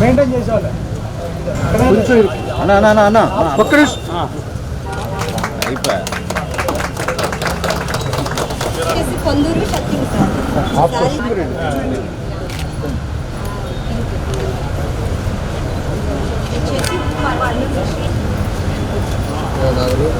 Maintain చేసేవాళ్ళు. అన్న అన్న అన్న ఒక్క నిమిషం. అయిపోయా. కొందూరు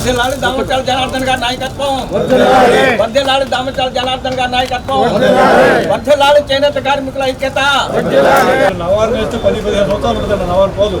ఇస్తున్నారు వర్ధిల్లాలి దామచల జనార్దన్ గారి నాయకత్వం వర్ధిల్లాలి దామచల జనార్దన్ గారి నాయకత్వం వర్ధిల్లాలి చేనేత కార్మికుల ఐక్యత నవారు వేస్తే పది పదిహేను సంవత్సరాలు ఉంటుంది నవారు పోదు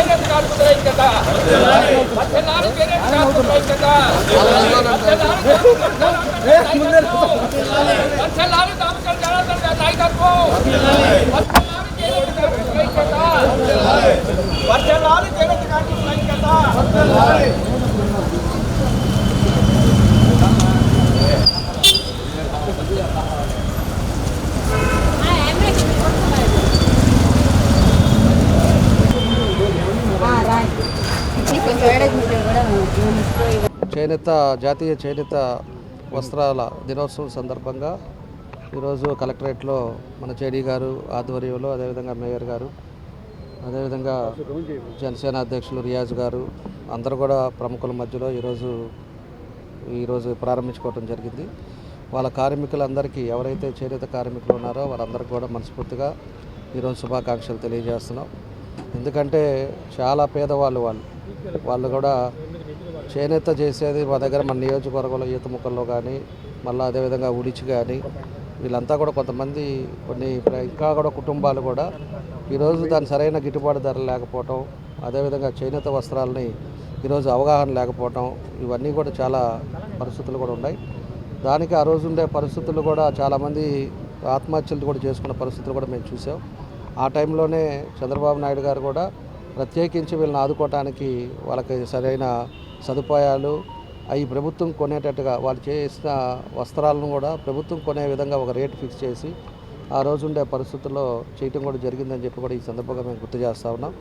చేనేత కార్మికుల ఐక్యత. వర్ధిల్లాలి చేనేత కార్మికుల ఐక్యత. వర్ధిల్లాలి దామచల జనార్దన్ గారి నాయకత్వం వర్ధిల్లాలి కార్మికుల ఐక్యత కార్మికుల ఐక్యత. చేనేత జాతీయ చేనేత వస్త్రాల దినోత్సవం సందర్భంగా ఈరోజు కలెక్టరేట్లో మన చేడీ గారు ఆధ్వర్యంలో అదేవిధంగా మేయర్ గారు అదేవిధంగా జనసేన అధ్యక్షులు రియాజ్ గారు అందరూ కూడా ప్రముఖుల మధ్యలో ఈరోజు ఈరోజు ప్రారంభించుకోవడం జరిగింది. వాళ్ళ కార్మికులందరికీ ఎవరైతే చేనేత కార్మికులు ఉన్నారో వారందరికీ కూడా మనస్ఫూర్తిగా ఈరోజు శుభాకాంక్షలు తెలియజేస్తున్నాం. ఎందుకంటే చాలా పేదవాళ్ళు వాళ్ళు. వాళ్ళు కూడా చేనేత చేసేది మా దగ్గర మన నియోజకవర్గంలో ఈత ముక్కల్లో కానీ మళ్ళీ అదేవిధంగా ఉడిచి కానీ వీళ్ళంతా కూడా కొంతమంది కొన్ని ప్ర- ఇంకా కూడా కుటుంబాలు కూడా ఈరోజు దాని సరైన గిట్టుబాటు ధర లేకపోవటం అదేవిధంగా చేనేత వస్త్రాలని ఈరోజు అవగాహన లేకపోవటం ఇవన్నీ కూడా చాలా పరిస్థితులు కూడా ఉన్నాయి. దానికి ఆ రోజు ఉండే పరిస్థితులు కూడా చాలామంది ఆత్మహత్యలు కూడా చేసుకున్న పరిస్థితులు కూడా మేము చూసాం. ఆ టైంలోనే చంద్రబాబు నాయుడు గారు కూడా ప్రత్యేకించి వీళ్ళని ఆదుకోవటానికి వాళ్ళకి సరైన సదుపాయాలు అవి ప్రభుత్వం కొనేటట్టుగా వాళ్ళు చేసిన వస్త్రాలను కూడా ప్రభుత్వం కొనే విధంగా ఒక రేటు ఫిక్స్ చేసి ఆ రోజు ఉండే పరిస్థితుల్లో చేయటం కూడా జరిగిందని చెప్పి కూడా ఈ సందర్భంగా మేము గుర్తు చేస్తా ఉన్నాం.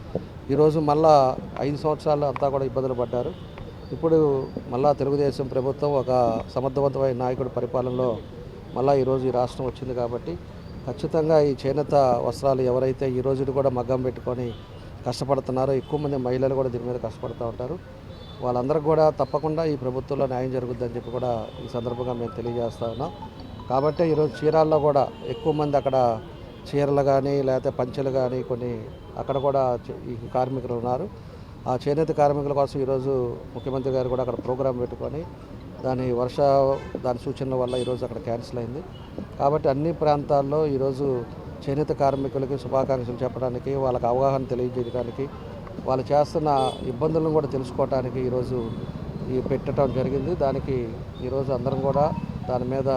ఈరోజు మళ్ళా ఐదు సంవత్సరాలు అంతా కూడా ఇబ్బందులు పడ్డారు. ఇప్పుడు మళ్ళా తెలుగుదేశం ప్రభుత్వం ఒక సమర్థవంతమైన నాయకుడి పరిపాలనలో మళ్ళా ఈరోజు ఈ రాష్ట్రం వచ్చింది కాబట్టి ఖచ్చితంగా ఈ చేనేత వస్త్రాలు ఎవరైతే ఈ రోజు కూడా మగ్గం పెట్టుకొని కష్టపడుతున్నారో ఎక్కువ మంది మహిళలు కూడా దీని మీద కష్టపడుతూ ఉంటారు. వాళ్ళందరికీ కూడా తప్పకుండా ఈ ప్రభుత్వంలో న్యాయం జరుగుద్దని చెప్పి కూడా ఈ సందర్భంగా మేము తెలియజేస్తా ఉన్నాం. కాబట్టి ఈరోజు చీరాల్లో కూడా ఎక్కువ మంది అక్కడ చీరలు కానీ లేకపోతే పంచెలు కానీ కొన్ని అక్కడ కూడా ఈ కార్మికులు ఉన్నారు. ఆ చేనేత కార్మికుల కోసం ఈరోజు ముఖ్యమంత్రి గారు కూడా అక్కడ ప్రోగ్రాం పెట్టుకొని దాని వర్ష దాని సూచనల వల్ల ఈరోజు అక్కడ క్యాన్సిల్ అయింది. కాబట్టి అన్ని ప్రాంతాల్లో ఈరోజు చేనేత కార్మికులకి శుభాకాంక్షలు చెప్పడానికి వాళ్ళకి అవగాహన తెలియజేయడానికి వాళ్ళు చేస్తున్న ఇబ్బందులను కూడా తెలుసుకోవటానికి ఈరోజు ఈ పెట్టడం జరిగింది. దానికి ఈరోజు అందరం కూడా దాని మీద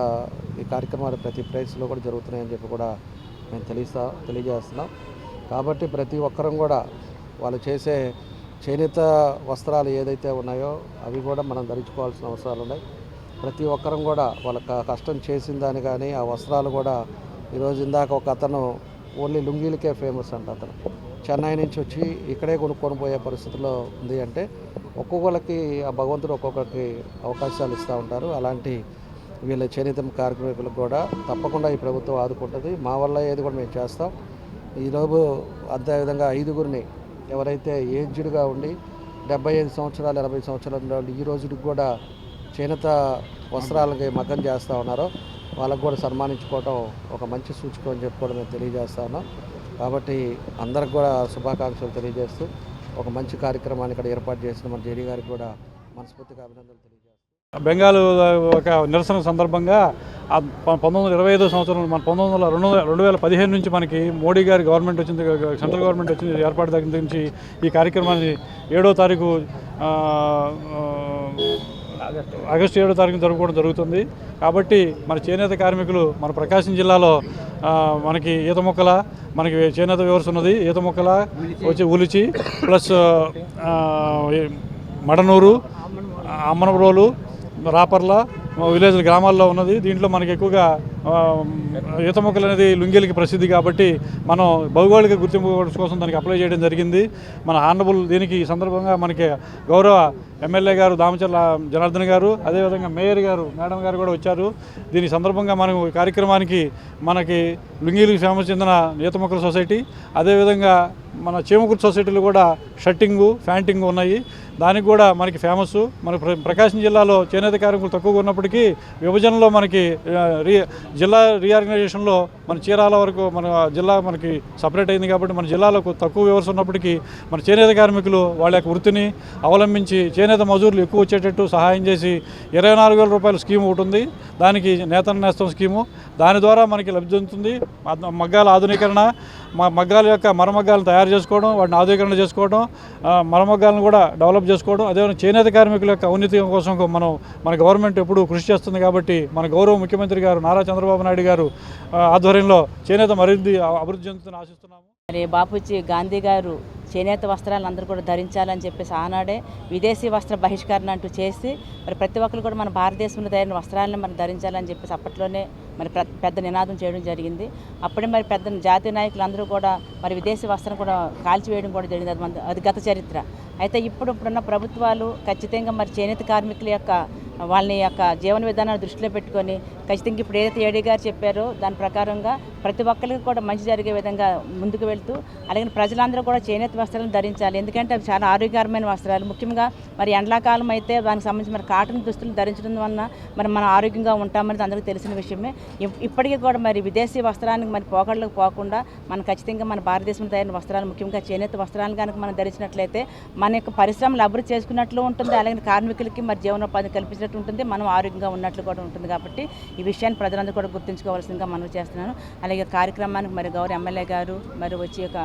ఈ కార్యక్రమాలు ప్రతి ప్లేస్లో కూడా జరుగుతున్నాయని చెప్పి కూడా మేము తెలియస్తా తెలియజేస్తున్నాం. కాబట్టి ప్రతి ఒక్కరం కూడా వాళ్ళు చేసే చేనేత వస్త్రాలు ఏదైతే ఉన్నాయో అవి కూడా మనం ధరించుకోవాల్సిన అవసరాలు ఉన్నాయి. ప్రతి ఒక్కరం కూడా వాళ్ళ కష్టం చేసిన దాని కానీ ఆ వస్త్రాలు కూడా ఈరోజు ఇందాక ఒక అతను ఓన్లీ లుంగీలకే ఫేమస్ అంట అతను. చెన్నై నుంచి వచ్చి ఇక్కడే కొనుక్కొని పోయే పరిస్థితిలో ఉంది అంటే ఒక్కొక్కరికి ఆ భగవంతుడు ఒక్కొక్కరికి అవకాశాలు ఇస్తూ ఉంటారు. అలాంటి వీళ్ళ చేనేత కార్మికులకు కూడా తప్పకుండా ఈ ప్రభుత్వం ఆదుకుంటుంది. మా వల్ల ఏది కూడా మేము చేస్తాం. ఈరోజు అదేవిధంగా ఐదుగురిని ఎవరైతే ఏజ్డ్గా ఉండి డెబ్బై ఐదు సంవత్సరాలు ఎనభై సంవత్సరాలు ఈ రోజుకి కూడా చేనేత వస్త్రాలకి మగ్గం చేస్తూ ఉన్నారో వాళ్ళకు కూడా సన్మానించుకోవటం ఒక మంచి సూచకం అని చెప్పుకోవడం నేను మేము తెలియజేస్తా ఉన్నాం కాబట్టి అందరికి కూడా శుభాకాంక్షలు తెలియజేస్తూ ఒక మంచి కార్యక్రమాన్ని ఇక్కడ ఏర్పాటు చేసిన మన జేడీ గారికి కూడా మనస్ఫూర్తిగా అభినందనలు తెలియజేస్తాం బెంగాల్ ఒక నిరసన సందర్భంగా ప- పంతొమ్మిది వందల ఇరవై ఐదో సంవత్సరం మన పంతొమ్మిది వందల రెండు రెండు వేల పదిహేను నుంచి మనకి మోడీ గారి గవర్నమెంట్ వచ్చింది సెంట్రల్ గవర్నమెంట్ వచ్చింది ఏర్పాటు దగ్గర నుంచి ఈ కార్యక్రమాన్ని ఏడో తారీఖు ఆగస్టు ఏడో తారీఖు జరుపుకోవడం జరుగుతుంది. కాబట్టి మన చేనేత కార్మికులు మన ప్రకాశం జిల్లాలో మనకి ఈత మొక్కల మనకి చేనేత వ్యవస్థ ఉన్నది. ఈత మొక్కల వచ్చి ఉలిచి ప్లస్ మడనూరు అమ్మనబ్రోలు రాపర్ల విలేజ్ గ్రామాల్లో ఉన్నది. దీంట్లో మనకి ఎక్కువగా ఈత మొక్కలు అనేది లుంగీలకి ప్రసిద్ధి కాబట్టి మనం భౌగోళిక గుర్తింపు కోసం దానికి అప్లై చేయడం జరిగింది. మన ఆనరబుల్ దీనికి ఈ సందర్భంగా మనకి గౌరవ ఎమ్మెల్యే గారు దామచర్ల జనార్దన్ గారు అదేవిధంగా మేయర్ గారు మేడం గారు కూడా వచ్చారు. దీని సందర్భంగా మనం ఈ కార్యక్రమానికి మనకి లుంగీలకు ఫేమస్ చెందిన ఈత మొక్కల సొసైటీ అదేవిధంగా మన చీమకుర్తి సొసైటీలు కూడా షట్టింగు ఫ్యాంటింగ్ ఉన్నాయి. దానికి కూడా మనకి ఫేమస్ మన ప్ర- ప్రకాశం జిల్లాలో చేనేత కార్మికులు తక్కువగా ఉన్నప్పటికీ విభజనలో మనకి రీ జిల్లా రీఆర్గనైజేషన్లో మన చీరాల వరకు మన జిల్లా మనకి సపరేట్ అయింది కాబట్టి మన జిల్లాలో తక్కువ వ్యవస్థ ఉన్నప్పటికీ మన చేనేత కార్మికులు వాళ్ళ యొక్క వృత్తిని అవలంబించి చేనేత మజూర్లు ఎక్కువ వచ్చేటట్టు సహాయం చేసి ఇరవై నాలుగు వేల రూపాయల స్కీమ్ ఒకటి ఉంది. దానికి నేతన నేస్తం స్కీము. దాని ద్వారా మనకి లబ్ధి ఉంటుంది మగ్గాల ఆధునీకరణ మా మగ్గాల యొక్క మరమగ్గాలను తయారు చేసుకోవడం వాటిని ఆధునీకరణ చేసుకోవడం మరమగ్గాలను కూడా డెవలప్ చేసుకోవడం అదేవిధంగా చేనేత కార్మికుల యొక్క ఔన్నతి కోసం మనం మన గవర్నమెంట్ ఎప్పుడూ కృషి చేస్తుంది కాబట్టి మన గౌరవ ముఖ్యమంత్రి గారు నారా చంద్రబాబు నాయుడు గారు ఆధ్వర్యంలో చేనేత మరింది అభివృద్ధి చెందుతుందని ఆశిస్తున్నాము. మరి బాపూజీ గాంధీ గారు చేనేత వస్త్రాలను అందరూ కూడా ధరించాలని చెప్పేసి ఆనాడే విదేశీ వస్త్ర బహిష్కరణ అంటూ చేసి మరి ప్రతి ఒక్కరు కూడా మన భారతదేశంలో తయారైన వస్త్రాలను మనం ధరించాలని చెప్పేసి అప్పట్లోనే మరి ప్ర- పెద్ద నినాదం చేయడం జరిగింది. అప్పుడే మరి పెద్ద జాతీయ నాయకులు అందరూ కూడా మరి విదేశీ వస్త్రం కూడా కాల్చివేయడం కూడా జరిగింది. అది అది గత చరిత్ర. అయితే ఇప్పుడు ఇప్పుడున్న ప్రభుత్వాలు ఖచ్చితంగా మరి చేనేత కార్మికుల యొక్క వాళ్ళని యొక్క జీవన విధానాన్ని దృష్టిలో పెట్టుకొని ఖచ్చితంగా ఇప్పుడు ఏదైతే ఏడీ గారు చెప్పారో దాని ప్రకారంగా ప్రతి ఒక్కరికి కూడా మంచి జరిగే విధంగా ముందుకు వెళ్తూ అలాగే ప్రజలందరూ కూడా చేనేత వస్త్రాలను ధరించాలి. ఎందుకంటే అవి చాలా ఆరోగ్యకరమైన వస్త్రాలు. ముఖ్యంగా మరి ఎండాకాలం అయితే దానికి సంబంధించి మరి కాటన్ దుస్తులు ధరించడం వలన మరి మనం ఆరోగ్యంగా ఉంటామనేది అందరికీ తెలిసిన విషయమే. ఇప్పటికీ కూడా మరి విదేశీ వస్త్రానికి మరి పోకడలకు పోకుండా మనం ఖచ్చితంగా మన భారతదేశంలో తయారైన వస్త్రాలు ముఖ్యంగా చేనేత వస్త్రాలు కనుక మనం ధరించినట్లయితే మన యొక్క పరిశ్రమలు అభివృద్ధి చేసుకున్నట్లు ఉంటుంది. అలాగే కార్మికులకి మరి జీవనోపాధి కల్పించినట్టు ఉంటుంది. మనం ఆరోగ్యంగా ఉన్నట్లు కూడా ఉంటుంది కాబట్టి ఈ విషయాన్ని ప్రజలందరూ కూడా గుర్తుంచుకోవాల్సిందిగా మనం చేస్తున్నాను. అలాగే కార్యక్రమానికి మరి గౌరవ ఎమ్మెల్యే గారు మరి వచ్చి ఒక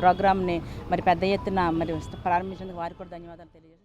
ప్రోగ్రామ్ని మరి పెద్ద ఎత్తున మరి ప్రారంభించినందుకు వారికి కూడా ధన్యవాదాలు తెలియజేస్తాను